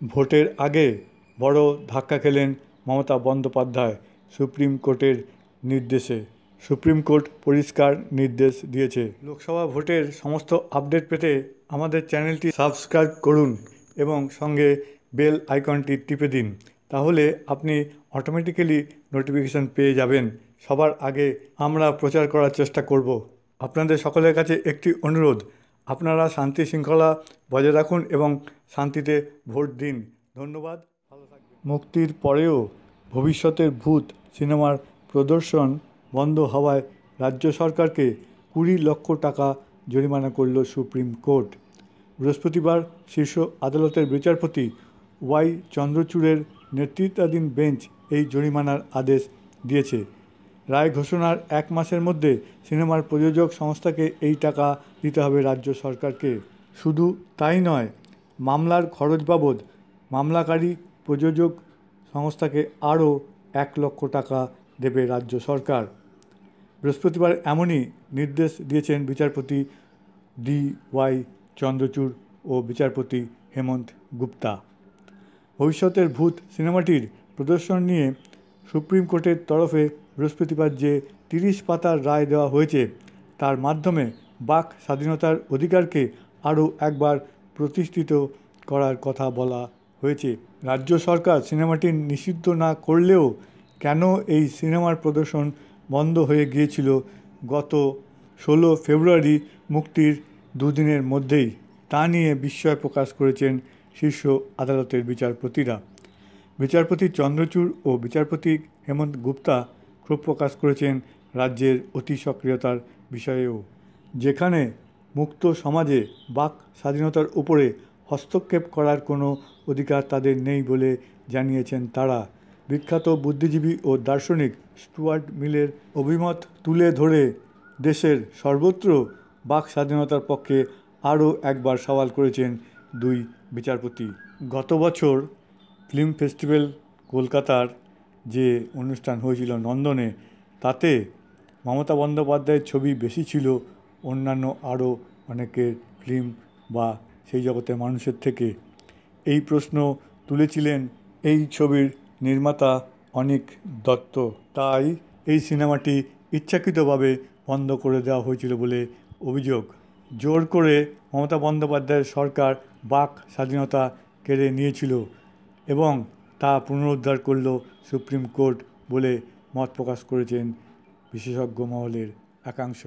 ভোটের আগে বড় ধাক্কা খেলেন মমতা বন্দ্যোপাধ্যায় সুপ্রিম কোর্টের নির্দেশে। সুপ্রিম কোর্ট পরিষ্কার নির্দেশ দিয়েছে। লোকসভা ভোটের সমস্ত আপডেট পেতে আমাদের চ্যানেলটি সাবস্ক্রাইব করুন এবং সঙ্গে বেল আইকনটি টিপে দিন, তাহলে আপনি অটোমেটিক্যালি নোটিফিকেশান পেয়ে যাবেন। সবার আগে আমরা প্রচার করার চেষ্টা করব। আপনাদের সকলের কাছে একটি অনুরোধ আপনারা শান্তি শৃঙ্খলা বজায় রাখুন এবং শান্তিতে ভোট দিন। ধন্যবাদ। মুক্তির পরেও ভবিষ্যতের ভূত সিনেমার প্রদর্শন বন্ধ হওয়ায় রাজ্য সরকারকে কুড়ি লক্ষ টাকা জরিমানা করল সুপ্রিম কোর্ট। বৃহস্পতিবার শীর্ষ আদালতের বিচারপতি ওয়াই চন্দ্রচূড়ের নেতৃত্বাধীন বেঞ্চ এই জরিমানার আদেশ দিয়েছে। রায় ঘোষণার এক মাসের মধ্যে সিনেমার প্রযোজক সংস্থাকে এই টাকা দিতে হবে রাজ্য সরকারকে। শুধু তাই নয়, মামলার খরচ বাবদ মামলাকারী প্রযোজক সংস্থাকে আরও এক লক্ষ টাকা দেবে রাজ্য সরকার। বৃহস্পতিবার এমনই নির্দেশ দিয়েছেন বিচারপতি ডি ওয়াই চন্দ্রচূড় ও বিচারপতি হেমন্ত গুপ্তা। ভবিষ্যতের ভূত সিনেমাটির প্রদর্শন নিয়ে সুপ্রিম কোর্টের তরফে বৃহস্পতিবার যে তিরিশ পাতার রায় দেওয়া হয়েছে, তার মাধ্যমে বাক স্বাধীনতার অধিকারকে আরও একবার প্রতিষ্ঠিত করার কথা বলা হয়েছে। রাজ্য সরকার সিনেমাটি নিষিদ্ধ না করলেও কেন এই সিনেমার প্রদর্শন বন্ধ হয়ে গিয়েছিল গত ষোলো ফেব্রুয়ারি মুক্তির দুদিনের মধ্যেই? তা নিয়ে বিস্ময় প্রকাশ করেছেন শীর্ষ আদালতের বিচারপতিরা। বিচারপতি চন্দ্রচূড় ও বিচারপতি হেমন্ত গুপ্তা ক্ষোভ প্রকাশ করেছেন রাজ্যের অতি সক্রিয়তার বিষয়েও, যেখানে মুক্ত সমাজে বাক স্বাধীনতার উপরে হস্তক্ষেপ করার কোনো অধিকার তাদের নেই বলে জানিয়েছেন তারা। বিখ্যাত বুদ্ধিজীবী ও দার্শনিক স্টুয়ার্ট মিলের অভিমত তুলে ধরে দেশের সর্বত্র বাক স্বাধীনতার পক্ষে আরও একবার সওয়াল করেছেন দুই বিচারপতি। গত বছর ফিল্ম ফেস্টিভ্যাল কলকাতার যে অনুষ্ঠান হয়েছিল নন্দনে, তাতে মমতা বন্দ্যোপাধ্যায়ের ছবি বেশি ছিল অন্যান্য আরও অনেকের ফিল্ম বা সেই জগতের মানুষের থেকে। এই প্রশ্ন তুলেছিলেন এই ছবির নির্মাতা অনিক দত্ত। তাই এই সিনেমাটি ইচ্ছাকৃতভাবে বন্ধ করে দেওয়া হয়েছিল বলে অভিযোগ। জোর করে মমতা বন্দ্যোপাধ্যায়ের সরকার বাক স্বাধীনতা কেড়ে নিয়েছিল। এবং তা পুনরুদ্ধার করল সুপ্রিম কোর্ট বলে মত প্রকাশ করেছেন বিশেষজ্ঞ মহলের একাংশ।